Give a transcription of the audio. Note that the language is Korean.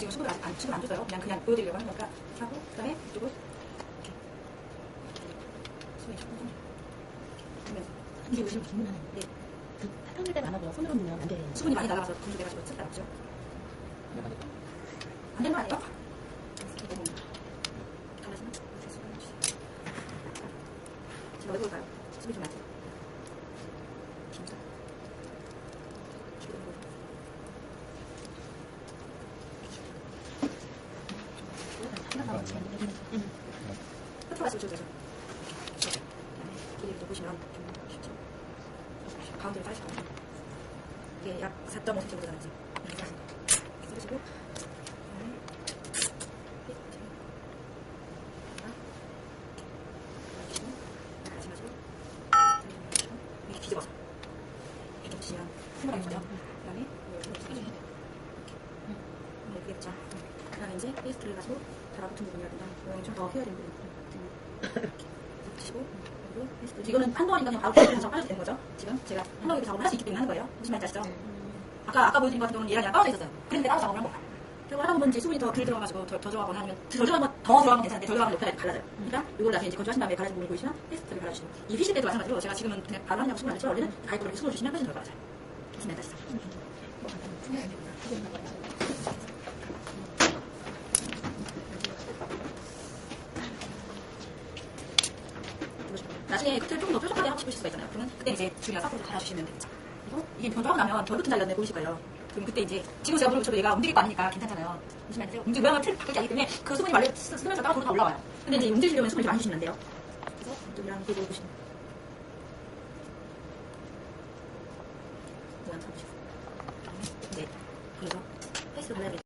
지금 수분을 아직 안, 수분 안 줬어요. 그냥 그냥 보여드리려고 하는 거니까 이렇게 하고 그다음에 이렇게 조금 좀 이렇게 이게 질문 하나 네. 그 때는 아마 뭐 손으로 넣으면 안 돼. 수분이 많이 나가서 분수돼가지고 습다 그죠? 안된거 아니에요? 달라지나? 제가 왜 볼까요? 수분이 좀 많죠? 진짜. 생각하 고 있지 않는 응. 끝으로 가시고 저기서 이렇게 보시면 좀 쉽죠? 가운데로 자르시거든요. 이게 약 4.5cm 정도 되잖아요. 지금. 이렇게 자르시고 이렇게 자르시고 그다음에 이렇게 이렇게. 네. 그다음에 이제 페이스트를 가지고 달아붙은 부분이라든가 모양이 좀더 해야 되는 부분 이렇게 붙이시고 그리고 페이스트 이거는 한 번이니까 그냥 바로 페이스트를 잡아도 되는 거죠. 지금 제가 한 번에 작업을 할 수 있기 때문에 하는 거예요. 무슨 말인지 아시죠? 아까 아까 보여드린 것 같은 경우는 얘랑 얘랑 떨어져 있었어요. 그런데 따로 작업을 한 거야. 그리고 하다 보면 이제 수분이 더덜 들어가가지고 더, 더 들어가거나 아니면 더 들어가면 더 들어가면 괜찮은데 덜 들어가면 높여야 갈라져요. 그러니까 이걸 나중에 이제 건조하신 다음에 갈라진 부분을 보이시면 페이스트를 발라주시고 이 휘실 때도 마찬가지로 제가 지금은 그냥 바로 하냐고 수분 안 했지만 원래는 가입도 이렇게 수분을 주시면 훨씬 덜 갈라져요. 무슨 말인지 아시죠? 나중에 끝을 조금 더 뾰족하게 하고 싶으실 수가 있잖아요. 그러면 그때 이제 줄이나 사포를 달아주시면 되겠죠. 그리고 이게 건조하고 나면 더 붙은 눈에 보이실 거예요. 그럼 그때 이제 지금 제가 붙여도 얘가 움직일 거 아니니까 괜찮잖아요. 무슨 말이죠? 움직 모양을 틀 바꾸지 않기 때문에 그 수분이 말려 쓰- 쓰면서 따로 다 올라와요. 근데 이제 움직이려면 수분을 좀안 주시면 안 돼요. 그래서 이쪽이랑 이쪽으로 보시면 모양 잡으시고 이제 그래서 페이스를 발라야 돼요.